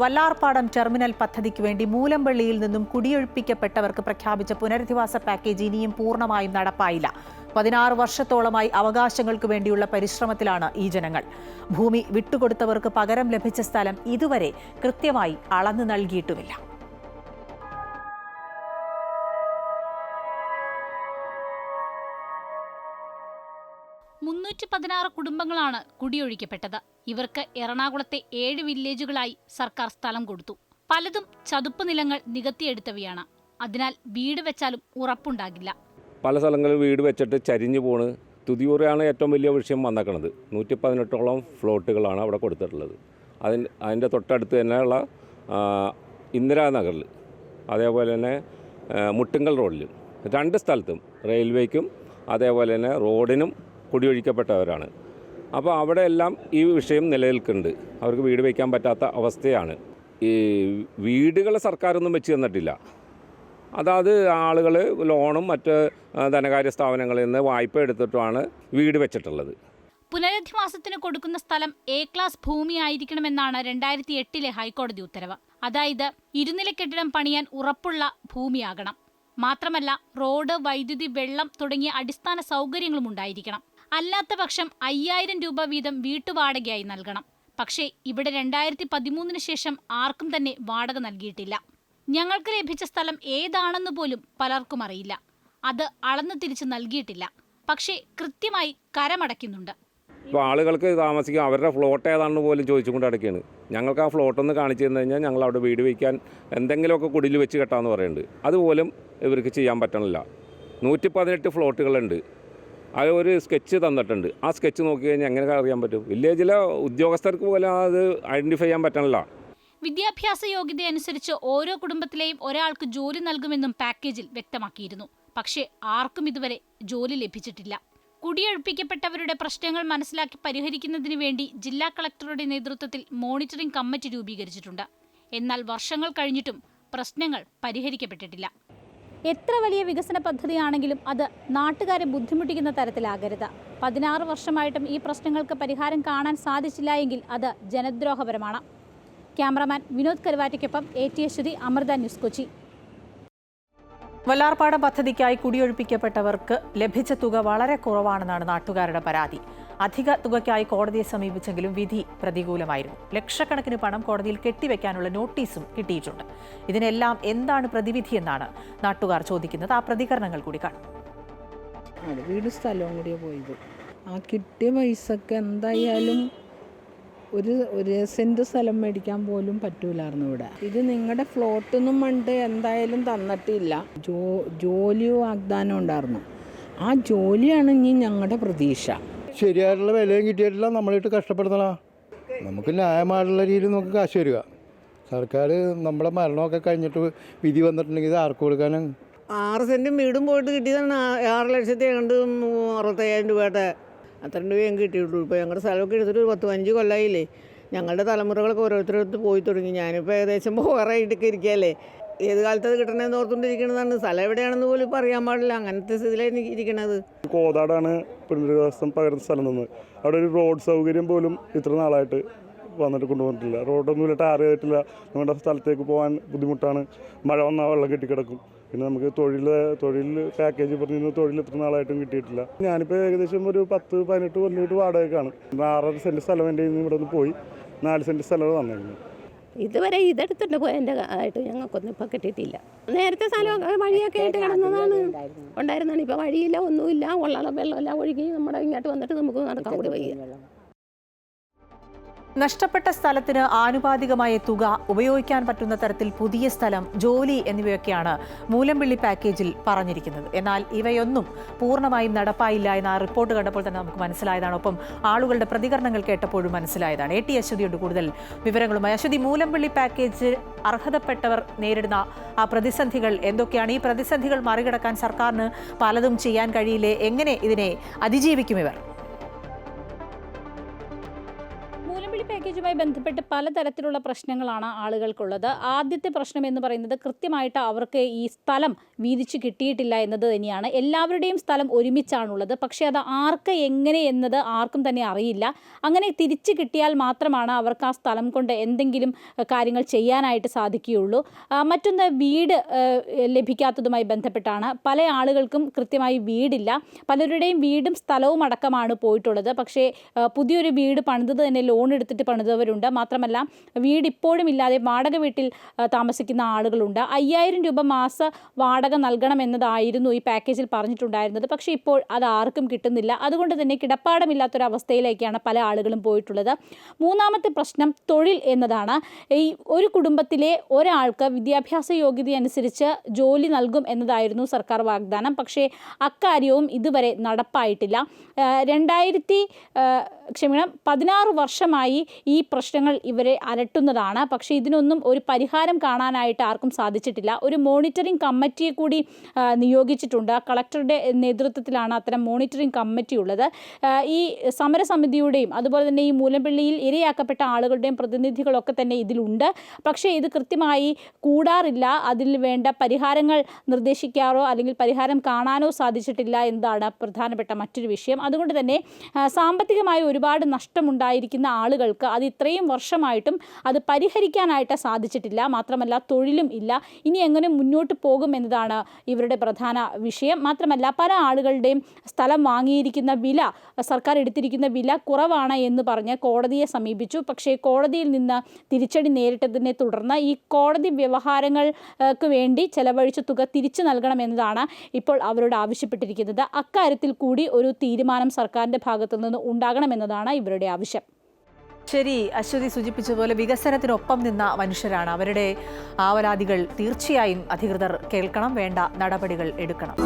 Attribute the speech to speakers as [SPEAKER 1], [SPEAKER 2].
[SPEAKER 1] Vallarpadam terminal പദ്ധതിക്ക് വേണ്ടി മൂലമ്പള്ളിയിൽ നിന്നും കുടിയൊഴിപ്പിക്കപ്പെട്ടവർക്ക് പ്രഖ്യാപിച്ച പുനരധിവാസ പാക്കേജ് ഇനിയും പൂർണമായും നടപ്പായില്ല. പതിനാറ് വർഷത്തോളമായി അവകാശങ്ങൾക്ക് വേണ്ടിയുള്ള പരിശ്രമത്തിലാണ് ഈ ജനങ്ങൾ. ഭൂമി വിട്ടുകൊടുത്തവർക്ക് പകരം ലഭിച്ച സ്ഥലം ഇതുവരെ കൃത്യമായി അളന്നു നൽകിയിട്ടുമില്ല.
[SPEAKER 2] മുന്നൂറ്റി പതിനാറ് കുടുംബങ്ങളാണ് കുടിയൊഴിക്കപ്പെട്ടത്. ഇവർക്ക് എറണാകുളത്തെ ഏഴ് വില്ലേജുകളായി സർക്കാർ സ്ഥലം കൊടുത്തു. പലതും ചതുപ്പ് നിലങ്ങൾ നികത്തിയെടുത്തവയാണ്. അതിനാൽ വീട് വെച്ചാലും ഉറപ്പുണ്ടാകില്ല.
[SPEAKER 3] പല സ്ഥലങ്ങളിൽ വീട് വെച്ചിട്ട് ചരിഞ്ഞു പോണ്. തുതിയൂറാണ് ഏറ്റവും വലിയ വിഷയം വന്നേക്കണത്. നൂറ്റി പതിനെട്ടോളം ഫ്ലോട്ടുകളാണ് അവിടെ കൊടുത്തിട്ടുള്ളത്. അതിന് അതിന്റെ തൊട്ടടുത്ത് തന്നെയുള്ള ഇന്ദിരാ ഇന്ദിരാനഗറിൽ അതേപോലെ തന്നെ മുട്ടുങ്കൽ റോഡിലും രണ്ട് സ്ഥലത്തും റെയിൽവേക്കും അതേപോലെ തന്നെ റോഡിനും കുടിയൊഴിക്കപ്പെട്ടവരാണ്. അപ്പോൾ അവിടെ എല്ലാം ഈ വിഷയം നിലനിൽക്കുന്നുണ്ട്. അവർക്ക് വീട് വയ്ക്കാൻ പറ്റാത്ത അവസ്ഥയാണ്. ഈ വീടുകൾ സർക്കാരൊന്നും വെച്ച് തന്നിട്ടില്ല. അതാത് ആളുകൾ ലോണും മറ്റ് ധനകാര്യ സ്ഥാപനങ്ങളിൽ നിന്ന് വായ്പ എടുത്തിട്ടുമാണ് വീട് വെച്ചിട്ടുള്ളത്.
[SPEAKER 2] പുനരധിവാസത്തിന് കൊടുക്കുന്ന സ്ഥലം എ ക്ലാസ് ഭൂമിയായിരിക്കണമെന്നാണ് രണ്ടായിരത്തി എട്ടിലെ ഹൈക്കോടതി ഉത്തരവ്. അതായത് ഇരുനില കെട്ടിടം പണിയാൻ ഉറപ്പുള്ള ഭൂമിയാകണം. മാത്രമല്ല റോഡ് വൈദ്യുതി വെള്ളം തുടങ്ങിയ അടിസ്ഥാന സൗകര്യങ്ങളും ഉണ്ടായിരിക്കണം. അല്ലാത്ത പക്ഷം അയ്യായിരം രൂപ വീതം വീട്ടുവാടകയായി നൽകണം. പക്ഷേ ഇവിടെ രണ്ടായിരത്തി പതിമൂന്നിന് ശേഷം ആർക്കും തന്നെ വാടക നൽകിയിട്ടില്ല. ഞങ്ങൾക്ക് ലഭിച്ച സ്ഥലം ഏതാണെന്ന് പോലും പലർക്കും അറിയില്ല. അത് അളന്നു തിരിച്ച് നൽകിയിട്ടില്ല. പക്ഷേ കൃത്യമായി കരമടയ്ക്കുന്നുണ്ട്.
[SPEAKER 3] ഇപ്പോൾ ആളുകൾക്ക് താമസിക്കാൻ അവരുടെ ഫ്ലോട്ട് ഏതാണെന്ന് പോലും ചോദിച്ചുകൊണ്ട് അടയ്ക്കുകയാണ് ഞങ്ങൾക്ക് ആ ഫ്ലോട്ട് ഒന്ന് കാണിച്ചു തന്നു കഴിഞ്ഞാൽ ഞങ്ങൾ അവിടെ വീട് വയ്ക്കാൻ എന്തെങ്കിലുമൊക്കെ കുടിൽ വെച്ച് കെട്ടാമെന്ന് പറയുന്നുണ്ട്. അതുപോലും ഇവർക്ക് ചെയ്യാൻ പറ്റണില്ല. നൂറ്റി പതിനെട്ട് ഫ്ലോട്ടുകളുണ്ട് അത് ഒരു സ്കെച്ച് തന്നിട്ടുണ്ട്. ആ സ്കെച്ച് നോക്കി കഴിഞ്ഞാൽ എങ്ങനെ അറിയാൻ പറ്റും? വില്ലേജിലെ ഉദ്യോഗസ്ഥർക്ക് പോലും അത് ഐഡന്റിഫൈ ചെയ്യാൻ പറ്റണല്ല.
[SPEAKER 2] വിദ്യാഭ്യാസ യോഗ്യത അനുസരിച്ച് ഓരോ കുടുംബത്തിലെയും ഒരാൾക്ക് ജോലി നൽകുമെന്നും പാക്കേജിൽ വ്യക്തമാക്കിയിരുന്നു. പക്ഷേ ആർക്കും ഇതുവരെ ജോലി ലഭിച്ചിട്ടില്ല. കുടിയൊഴിപ്പിക്കപ്പെട്ടവരുടെ പ്രശ്നങ്ങൾ മനസ്സിലാക്കി പരിഹരിക്കുന്നതിന് വേണ്ടി ജില്ലാ കളക്ടറുടെ നേതൃത്വത്തിൽ മോണിറ്ററിംഗ് കമ്മിറ്റി രൂപീകരിച്ചിട്ടുണ്ട്. എന്നാൽ വർഷങ്ങൾ കഴിഞ്ഞിട്ടും പ്രശ്നങ്ങൾ പരിഹരിക്കപ്പെട്ടിട്ടില്ല. എത്ര വലിയ വികസന പദ്ധതിയാണെങ്കിലും അത് നാട്ടുകാരെ ബുദ്ധിമുട്ടിക്കുന്ന തരത്തിലാകരുത്. പതിനാറ് വർഷമായിട്ടും ഈ പ്രശ്നങ്ങൾക്ക് പരിഹാരം കാണാൻ സാധിച്ചില്ല എങ്കിൽ അത് ജനദ്രോഹപരമാണ്. Cameraman Vinod കരുവാറ്റയ്ക്കൊപ്പം A T Aswathi Amrita news Kochi.
[SPEAKER 1] Vallarpadam പദ്ധതിക്കായി കുടിയൊഴിപ്പിക്കപ്പെട്ടവർക്ക് ലഭിച്ച തുക വളരെ കുറവാണെന്നാണ് നാട്ടുകാരുടെ പരാതി. അധിക തുകയ്ക്കായി കോടതിയെ സമീപിച്ചെങ്കിലും വിധി പ്രതികൂലമായിരുന്നു. ലക്ഷക്കണക്കിന് പണം കോടതിയിൽ കെട്ടിവെക്കാനുള്ള നോട്ടീസും കിട്ടിയിട്ടുണ്ട്. ഇതിനെല്ലാം എന്താണ് പ്രതിവിധിയെന്നാണ് നാട്ടുകാർ ചോദിക്കുന്നത്. ആ പ്രതികരണങ്ങൾ കൂടി കാണും.
[SPEAKER 4] വീട് സ്ഥലവും കൂടിയാണ് പോയത്. ആ കിട്ടിയ പൈസക്ക് എന്തായാലും ഒരു ഒരു സെന്റ് സ്ഥലം മേടിക്കാൻ പോലും പറ്റൂലായിരുന്നു ഇവിടെ. ഇത് നിങ്ങളുടെ ഫ്ലോട്ടൊന്നും പണ്ട് എന്തായാലും തന്നിട്ടില്ല. ജോ ജോലിയോ വാഗ്ദാനം ഉണ്ടായിരുന്നു. ആ ജോലിയാണ് ഇനി ഞങ്ങളുടെ പ്രതീക്ഷ.
[SPEAKER 5] ശരിയായിട്ടുള്ള വിലയും കിട്ടിയിട്ടില്ല നമ്മളിട്ട് കഷ്ടപ്പെടുന്നതാ നമുക്ക് ന്യായമായിട്ടുള്ള രീതിയിൽ നമുക്ക് കാശ് തരിക. സർക്കാർ നമ്മളെ മരണമൊക്കെ കഴിഞ്ഞിട്ട് വിധി വന്നിട്ടുണ്ടെങ്കിൽ ഇത് ആർക്ക് കൊടുക്കാനും
[SPEAKER 6] ആറ് സെന്റും വീടും പോയിട്ട് കിട്ടിയതാണ്. ആറ് ലക്ഷത്തി മൂ- അറുപത്തയ്യായിരം രൂപയുടെ അത്ര രൂപയും കിട്ടിയിട്ടുള്ളൂ. ഇപ്പോൾ ഞങ്ങളുടെ സ്ഥലമൊക്കെ എടുത്തിട്ട് പത്ത് പതിനഞ്ച് കൊല്ലമായില്ലേ ഞങ്ങളുടെ തലമുറകളൊക്കെ ഓരോരുത്തരടുത്ത് പോയി തുടങ്ങി. ഞാനിപ്പോൾ ഏകദേശം പോകാറായിട്ടൊക്കെ ഇരിക്കുകയല്ലേ. ഏത് കാലത്ത് അത് കിട്ടണമെന്ന് ഓർത്തുകൊണ്ടിരിക്കണതാണ് സ്ഥലം എവിടെയാണെന്ന് പോലും ഇപ്പോൾ അറിയാൻ പാടില്ല. അങ്ങനത്തെ സ്ഥിതിയിലാണ് ഇരിക്കുന്നത്
[SPEAKER 7] കോതാടാണ് പുനരധിവാസം പകരുന്ന സ്ഥലം നിന്ന് അവിടെ ഒരു റോഡ് സൗകര്യം പോലും ഇത്ര നാളായിട്ട് വന്നിട്ട് കൊണ്ടുവന്നിട്ടില്ല. റോഡൊന്നുമില്ല ടാർ ചെയ്തിട്ടില്ല നമ്മുടെ സ്ഥലത്തേക്ക് പോകാൻ ബുദ്ധിമുട്ടാണ്. മഴ വന്നാൽ വെള്ളം കെട്ടിക്കിടക്കും. പിന്നെ നമുക്ക് തൊഴിൽ തൊഴിൽ പാക്കേജ് പറഞ്ഞിരുന്ന. തൊഴിൽ ഇത്ര നാളായിട്ടും കിട്ടിയിട്ടില്ല. ഞാനിപ്പോൾ ഏകദേശം ഒരു പത്ത് പതിനെട്ട് കൊല്ലമായിട്ട് വാടകയ്ക്കാണ്. ആറര സെന്റ് സ്ഥലം എന്റെ ഇവിടെ നിന്ന് പോയി. നാല് സെന്റ് സ്ഥലമാണ് തന്നേക്കുന്നത്
[SPEAKER 8] ഇതുവരെ ഇതെടുത്തിട്ട് പോയതിന്റെ ആയിട്ട് ഞങ്ങൾക്കൊന്നും ഇപ്പം കിട്ടിയിട്ടില്ല. നേരത്തെ സ്ഥലം വഴിയൊക്കെ ആയിട്ട് കിടന്നതാണ്. ഉണ്ടായിരുന്നാണ് ഇപ്പം വഴിയില്ല ഒന്നുമില്ല. ഉള്ള വെള്ളമെല്ലാം ഒഴുകി നമ്മുടെ ഇങ്ങോട്ട് വന്നിട്ട് നമുക്ക് നടക്കാൻ കൂടി വയ്യ.
[SPEAKER 1] നഷ്ടപ്പെട്ട സ്ഥലത്തിന് ആനുപാതികമായ തുക ഉപയോഗിക്കാൻ പറ്റുന്ന തരത്തിൽ പുതിയ സ്ഥലം ജോലി എന്നിവയൊക്കെയാണ് മൂലമ്പിള്ളി പാക്കേജിൽ പറഞ്ഞിരിക്കുന്നത്. എന്നാൽ ഇവയൊന്നും പൂർണമായും നടപ്പായില്ല എന്ന ആ റിപ്പോർട്ട് കണ്ടപ്പോൾ തന്നെ നമുക്ക് മനസ്സിലായതാണ്. ഒപ്പം ആളുകളുടെ പ്രതികരണങ്ങൾ കേട്ടപ്പോഴും മനസ്സിലായതാണ്. എ ടി അശ്വതിയുണ്ട് കൂടുതൽ വിവരങ്ങളുമായി. അശ്വതി മൂലമ്പിള്ളി പാക്കേജ് അർഹതപ്പെട്ടവർ നേരിടുന്ന ആ പ്രതിസന്ധികൾ എന്തൊക്കെയാണ്? ഈ പ്രതിസന്ധികൾ മറികടക്കാൻ സർക്കാരിന് പലതും ചെയ്യാൻ കഴിയില്ലേ? എങ്ങനെ ഇതിനെ അതിജീവിക്കും ഇവർ?
[SPEAKER 2] ബന്ധപ്പെട്ട് പലതരത്തിലുള്ള പ്രശ്നങ്ങളാണ് ആളുകൾക്കുള്ളത്. ആദ്യത്തെ പ്രശ്നം എന്ന് പറയുന്നത് കൃത്യമായിട്ട് അവർക്ക് ഈ സ്ഥലം വീതിച്ച് കിട്ടിയിട്ടില്ല എന്നത് തന്നെയാണ്. എല്ലാവരുടെയും സ്ഥലം ഒരുമിച്ചാണുള്ളത്. പക്ഷേ അത് ആർക്ക് എങ്ങനെ എന്നത് ആർക്കും തന്നെ അറിയില്ല. അങ്ങനെ തിരിച്ചു കിട്ടിയാൽ മാത്രമാണ് അവർക്ക് ആ സ്ഥലം കൊണ്ട് എന്തെങ്കിലും കാര്യങ്ങൾ ചെയ്യാനായിട്ട് സാധിക്കുകയുള്ളൂ. മറ്റൊന്ന് വീട് ലഭിക്കാത്തതുമായി ബന്ധപ്പെട്ടാണ്. പല ആളുകൾക്കും കൃത്യമായി വീടില്ല. പലരുടെയും വീടും സ്ഥലവും അടക്കമാണ് പോയിട്ടുള്ളത്. പക്ഷേ പുതിയൊരു വീട് പണിതത് തന്നെ ലോൺ എടുത്തിട്ട് പണിതവരുണ്ട് മാത്രമല്ല വീട് ഇപ്പോഴും ഇല്ലാതെ വാടക വീട്ടിൽ താമസിക്കുന്ന ആളുകളുണ്ട്. അയ്യായിരം രൂപ മാസ വാടക നൽകണമെന്നതായിരുന്നു ഈ പാക്കേജിൽ പറഞ്ഞിട്ടുണ്ടായിരുന്നത്. പക്ഷേ ഇപ്പോൾ അത് ആർക്കും കിട്ടുന്നില്ല. അതുകൊണ്ട് തന്നെ കിടപ്പാടമില്ലാത്തൊരവസ്ഥയിലേക്കാണ് പല ആളുകളും പോയിട്ടുള്ളത്. മൂന്നാമത്തെ പ്രശ്നം തൊഴിൽ എന്നതാണ്. ഈ ഒരു കുടുംബത്തിലെ ഒരാൾക്ക് വിദ്യാഭ്യാസ യോഗ്യത അനുസരിച്ച് ജോലി നൽകും എന്നതായിരുന്നു സർക്കാർ വാഗ്ദാനം. പക്ഷേ അക്കാര്യവും ഇതുവരെ നടപ്പായിട്ടില്ല. രണ്ടായിരത്തി ക്ഷമിക്കണം. പതിനാറ് വർഷമായി ഈ പ്രശ്നങ്ങൾ ഇവരെ അലട്ടുന്നതാണ്. പക്ഷേ ഇതിനൊന്നും ഒരു പരിഹാരം കാണാനായിട്ട് ആർക്കും സാധിച്ചിട്ടില്ല. ഒരു മോണിറ്ററിംഗ് കമ്മിറ്റിയെ കൂടി നിയോഗിച്ചിട്ടുണ്ട്. കളക്ടറുടെ നേതൃത്വത്തിലാണ് അത്തരം മോണിറ്ററിംഗ് കമ്മിറ്റി ഉള്ളത് ഈ സമരസമിതിയുടെയും അതുപോലെ തന്നെ ഈ മൂലമ്പള്ളിയിൽ ഇരയാക്കപ്പെട്ട ആളുകളുടെയും പ്രതിനിധികളൊക്കെ തന്നെ ഇതിലുണ്ട്. പക്ഷേ ഇത് കൃത്യമായി കൂടാറില്ല. അതിൽ വേണ്ട പരിഹാരങ്ങൾ നിർദ്ദേശിക്കാറോ അല്ലെങ്കിൽ പരിഹാരം കാണാനോ സാധിച്ചിട്ടില്ല എന്നതാണ് പ്രധാനപ്പെട്ട മറ്റൊരു വിഷയം. അതുകൊണ്ട് തന്നെ സാമ്പത്തികമായി ഒരുപാട് നഷ്ടമുണ്ടായിരിക്കുന്ന ആളുകൾക്ക് അത് ഇത്രയും വർഷമായിട്ടും അത് പരിഹരിക്കാനായിട്ട് സാധിച്ചിട്ടില്ല. മാത്രമല്ല തൊഴിലും ഇല്ല. ഇനി എങ്ങനെ മുന്നോട്ട് പോകും എന്നതാണ് ഇവരുടെ പ്രധാന വിഷയം. മാത്രമല്ല പല ആളുകളുടെയും സ്ഥലം വാങ്ങിയിരിക്കുന്ന വില സർക്കാർ എടുത്തിരിക്കുന്ന വില കുറവാണ് എന്ന് പറഞ്ഞ് കോടതിയെ സമീപിച്ചു. പക്ഷേ കോടതിയിൽ നിന്ന് തിരിച്ചടി നേരിട്ടതിനെ തുടർന്ന് ഈ കോടതി വ്യവഹാരങ്ങൾക്ക് വേണ്ടി ചെലവഴിച്ച തുക തിരിച്ചു നൽകണമെന്നതാണ് ഇപ്പോൾ അവരോട് ആവശ്യപ്പെട്ടിരിക്കുന്നത്. അക്കാര്യത്തിൽ കൂടി ഒരു തീരുമാനം സർക്കാരിന്റെ ഭാഗത്തു നിന്ന് ഉണ്ടാകണമെന്നതാണ് ഇവരുടെ ആവശ്യം.
[SPEAKER 1] ശരി അശ്വതി സൂചിപ്പിച്ചതുപോലെ വികസനത്തിനൊപ്പം നിന്ന മനുഷ്യരാണ്. അവരുടെ ആവലാതികൾ തീർച്ചയായും അധികൃതർ കേൾക്കണം വേണ്ട നടപടികൾ എടുക്കണം.